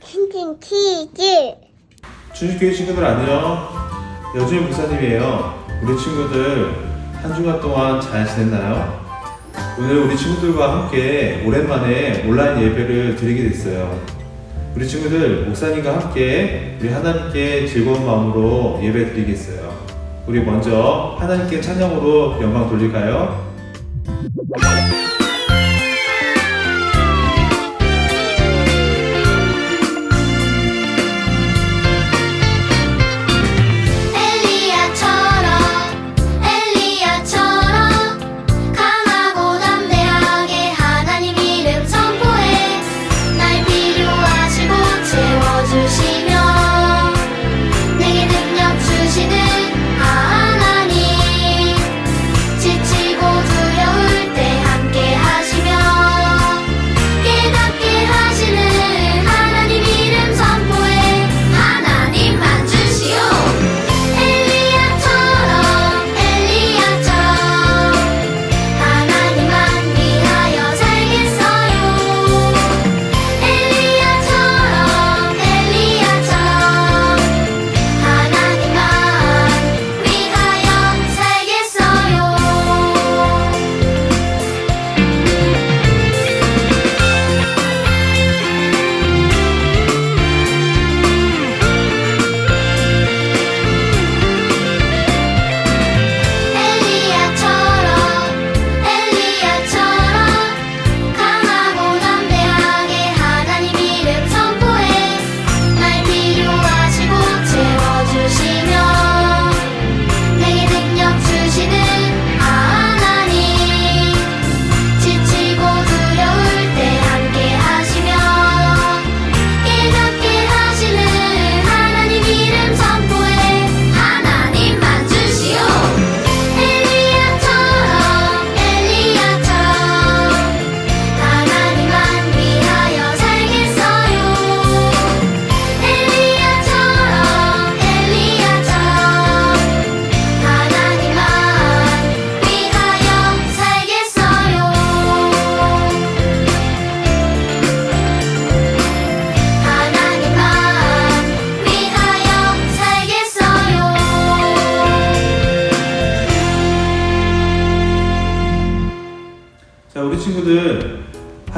킹킹 키즈 주식교회 친구들 안녕. 여주인 목사님이에요. 우리 친구들 한 주간 동안 잘 지냈나요? 오늘 우리 친구들과 함께 오랜만에 온라인 예배를 드리게 됐어요. 우리 친구들 목사님과 함께 우리 하나님께 즐거운 마음으로 예배 드리겠어요. 우리 먼저 하나님께 찬양으로 영광 돌릴까요?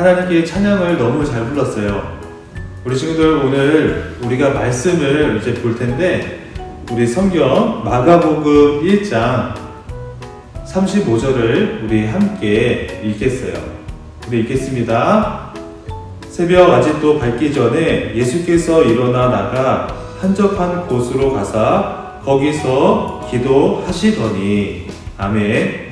하나님께 찬양을 너무 잘 불렀어요. 우리 친구들 오늘 우리가 말씀을 이제 볼 텐데 우리 성경 마가복음 1장 35절을 우리 함께 읽겠어요. 우리 읽겠습니다. 새벽 아직도 밝기 전에 예수께서 일어나 나가 한적한 곳으로 가사 거기서 기도하시더니 아멘.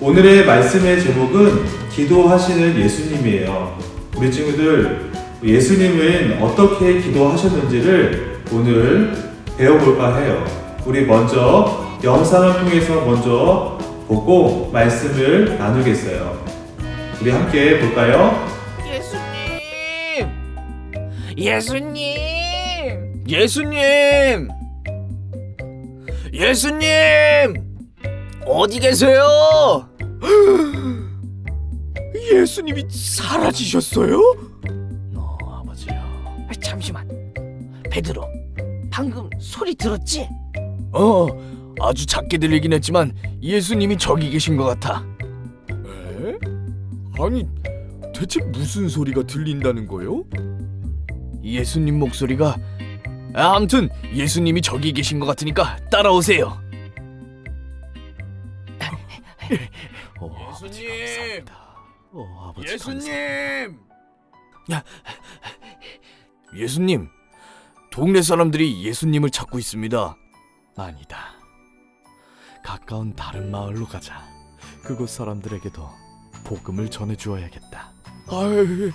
오늘의 말씀의 제목은 기도하시는 예수님이에요. 우리 친구들, 예수님은 어떻게 기도하셨는지를 오늘 배워볼까 해요. 우리 먼저 영상을 통해서 먼저 보고 말씀을 나누겠어요. 우리 함께 볼까요? 예수님! 예수님! 예수님! 예수님! 어디 계세요? 예수님이 사라지셨어요? 너 아버지요. 잠시만. 베드로, 방금 소리 들었지? 어, 아주 작게 들리긴 했지만 예수님이 저기 계신 것 같아. 에? 아니, 대체 무슨 소리가 들린다는 거요? 예수님 목소리가 아, 아무튼 예수님이 저기 계신 것 같으니까 따라오세요. 예수님, 어, 예수님, 야, 예수님, 동네 사람들이 예수님을 찾고 있습니다. 아니다. 가까운 다른 마을로 가자. 그곳 사람들에게도 복음을 전해 주어야겠다. 아이,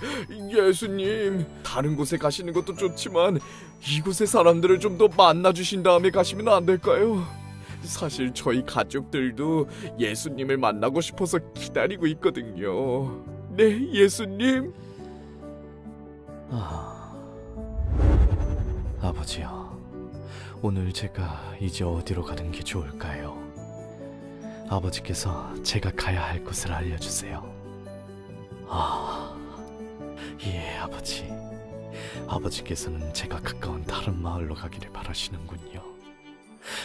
예수님, 다른 곳에 가시는 것도 좋지만 이곳의 사람들을 좀 더 만나 주신 다음에 가시면 안 될까요? 사실 저희 가족들도 예수님을 만나고 싶어서 기다리고 있거든요. 네, 예수님. 아, 아버지요. 오늘 제가 이제 어디로 가는 게 좋을까요? 아버지께서 제가 가야 할 곳을 알려주세요. 아, 예, 아버지. 아버지께서는 제가 가까운 다른 마을로 가기를 바라시는군요.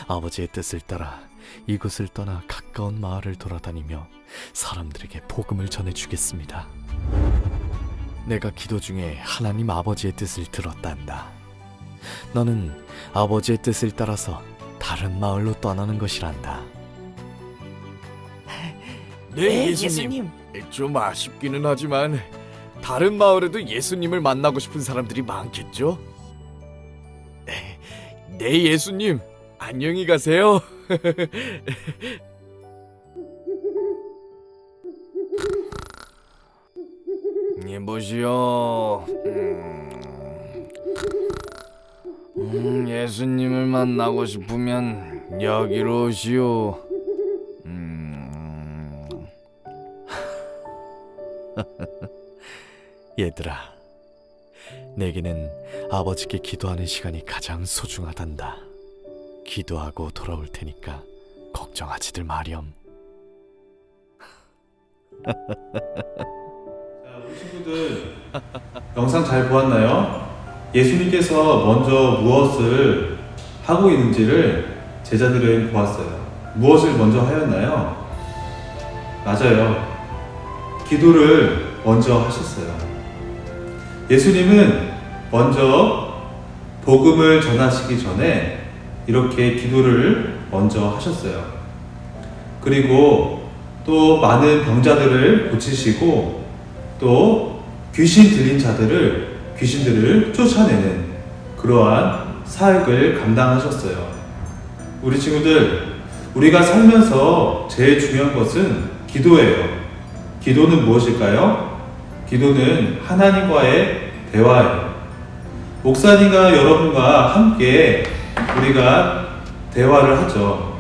아버지의 뜻을 따라 이곳을 떠나 가까운 마을을 돌아다니며 사람들에게 복음을 전해주겠습니다. 내가 기도 중에 하나님 아버지의 뜻을 들었단다. 너는 아버지의 뜻을 따라서 다른 마을로 떠나는 것이란다. 네, 예수님. 좀 아쉽기는 하지만 다른 마을에도 예수님을 만나고 싶은 사람들이 많겠죠? 네, 네 예수님. 안녕히 가세요. 여보시오. 음, 음, 예수님을 만나고 싶으면 여기로 오시오. 음. 얘들아, 내게는 아버지께 기도하는 시간이 가장 소중하단다. 기도하고 돌아올 테니까 걱정하지들 마렴. 자, 우리 친구들 영상 잘 보았나요? 예수님께서 먼저 무엇을 하고 있는지를 제자들은 보았어요. 무엇을 먼저 하였나요? 맞아요. 기도를 먼저 하셨어요. 예수님은 먼저 복음을 전하시기 전에 이렇게 기도를 먼저 하셨어요. 그리고 또 많은 병자들을 고치시고 또 귀신 들린 자들을 귀신들을 쫓아내는 그러한 사역을 감당하셨어요. 우리 친구들 우리가 살면서 제일 중요한 것은 기도예요. 기도는 무엇일까요? 기도는 하나님과의 대화예요. 목사님과 여러분과 함께 우리가 대화를 하죠.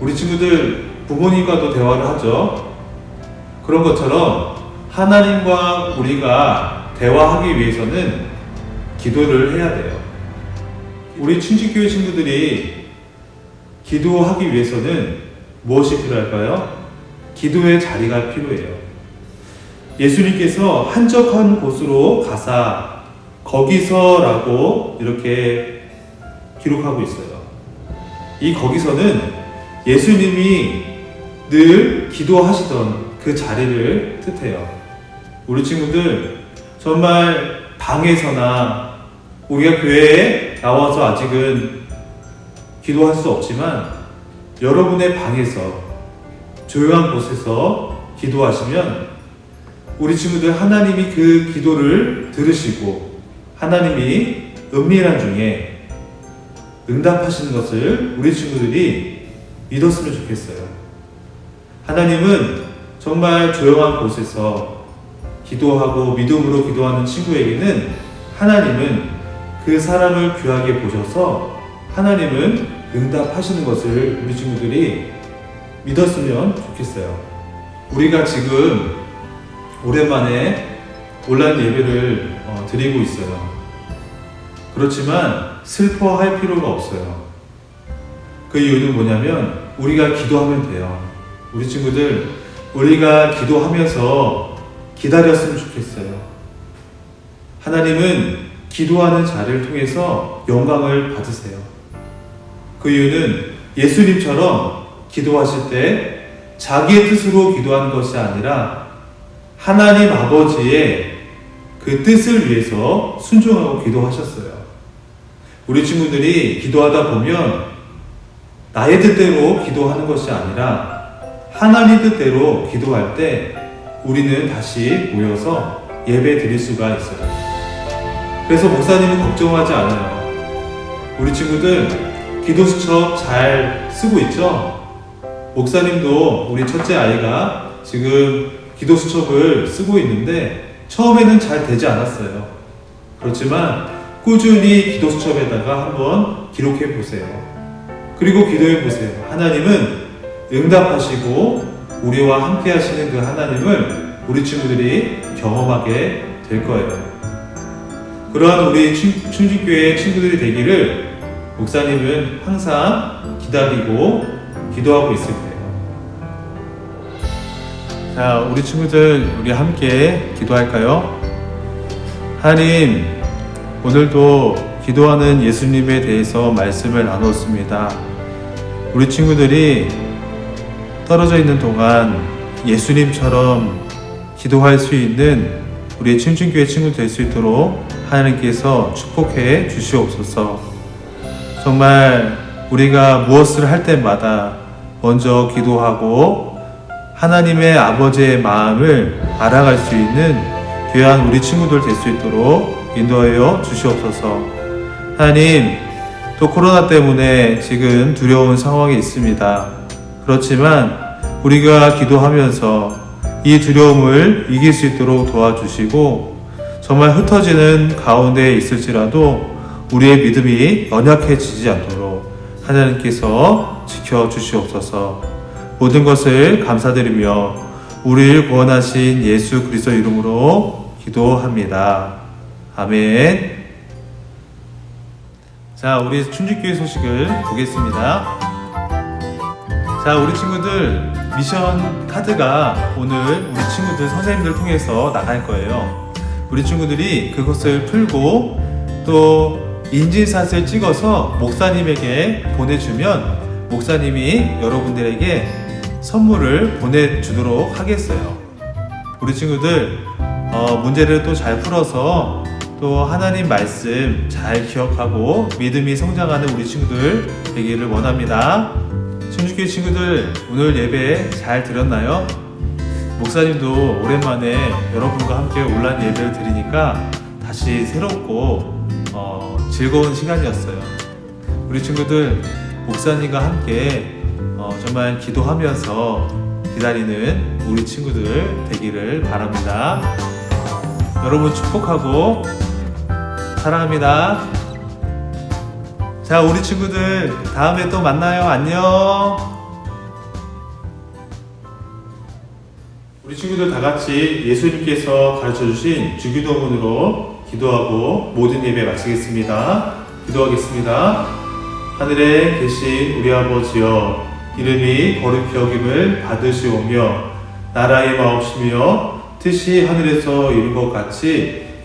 우리 친구들 부모님과도 대화를 하죠. 그런 것처럼 하나님과 우리가 대화하기 위해서는 기도를 해야 돼요. 우리 충직교회 친구들이 기도하기 위해서는 무엇이 필요할까요? 기도의 자리가 필요해요. 예수님께서 한적한 곳으로 가사 거기서라고 이렇게 기록하고 있어요. 이 거기서는 예수님이 늘 기도하시던 그 자리를 뜻해요. 우리 친구들 정말 방에서나 우리가 교회에 나와서 아직은 기도할 수 없지만 여러분의 방에서 조용한 곳에서 기도하시면 우리 친구들 하나님이 그 기도를 들으시고 하나님이 은밀한 중에 응답하시는 것을 우리 친구들이 믿었으면 좋겠어요. 하나님은 정말 조용한 곳에서 기도하고 믿음으로 기도하는 친구에게는 하나님은 그 사람을 귀하게 보셔서 하나님은 응답하시는 것을 우리 친구들이 믿었으면 좋겠어요. 우리가 지금 오랜만에 온라인 예배를 어, 드리고 있어요. 그렇지만 슬퍼할 필요가 없어요. 그 이유는 뭐냐면 우리가 기도하면 돼요. 우리 친구들 우리가 기도하면서 기다렸으면 좋겠어요. 하나님은 기도하는 자를 통해서 영광을 받으세요. 그 이유는 예수님처럼 기도하실 때 자기의 뜻으로 기도하는 것이 아니라 하나님 아버지의 그 뜻을 위해서 순종하고 기도하셨어요. 우리 친구들이 기도하다 보면 나의 뜻대로 기도하는 것이 아니라 하나님 뜻대로 기도할 때 우리는 다시 모여서 예배 드릴 수가 있어요. 그래서 목사님은 걱정하지 않아요. 우리 친구들 기도 수첩 잘 쓰고 있죠? 목사님도 우리 첫째 아이가 지금 기도 수첩을 쓰고 있는데 처음에는 잘 되지 않았어요. 그렇지만 꾸준히 기도 수첩에다가 한번 기록해 보세요. 그리고 기도해 보세요. 하나님은 응답하시고 우리와 함께 하시는 그 하나님을 우리 친구들이 경험하게 될 거예요. 그러한 우리 충- 충직교회 친구들이 되기를 목사님은 항상 기다리고 기도하고 있을 거예요. 자, 우리 친구들 우리 함께 기도할까요? 하나님, 오늘도 기도하는 예수님에 대해서 말씀을 나눴습니다. 우리 친구들이 떨어져 있는 동안 예수님처럼 기도할 수 있는 우리 침춘교회 친구 될 수 있도록 하나님께서 축복해 주시옵소서. 정말 우리가 무엇을 할 때마다 먼저 기도하고 하나님의 아버지의 마음을 알아갈 수 있는 귀한 우리 친구들 될 수 있도록 인도하여 주시옵소서. 하나님, 또 코로나 때문에 지금 두려운 상황이 있습니다. 그렇지만 우리가 기도하면서 이 두려움을 이길 수 있도록 도와주시고 정말 흩어지는 가운데 있을지라도 우리의 믿음이 연약해지지 않도록 하나님께서 지켜주시옵소서 모든 것을 감사드리며 우리를 구원하신 예수 그리스도 이름으로 기도합니다. 아멘. 자, 우리 춘주교회 소식을 보겠습니다. 자, 우리 친구들 미션 카드가 오늘 우리 친구들 선생님들 통해서 나갈 거예요. 우리 친구들이 그것을 풀고 또 인증샷을 찍어서 목사님에게 보내주면 목사님이 여러분들에게 선물을 보내주도록 하겠어요. 우리 친구들 어, 문제를 또 잘 풀어서 또 하나님 말씀 잘 기억하고 믿음이 성장하는 우리 친구들 되기를 원합니다. 천주교 친구들 오늘 예배 잘 들었나요? 목사님도 오랜만에 여러분과 함께 온라인 예배를 드리니까 다시 새롭고 어, 즐거운 시간이었어요. 우리 친구들 목사님과 함께 어, 정말 기도하면서 기다리는 우리 친구들 되기를 바랍니다. 여러분 축복하고 사랑합니다. 자, 우리 친구들 다음에 또 만나요. 안녕. 우리 친구들 다 같이 예수님께서 가르쳐 주신 주기도문으로 기도하고 모든 예배 마치겠습니다. 기도하겠습니다. 하늘에 계신 우리 아버지여 이름이 거룩히 여김을 받으시오며 나라의 마옵시며 뜻이 하늘에서 이룬 것 같이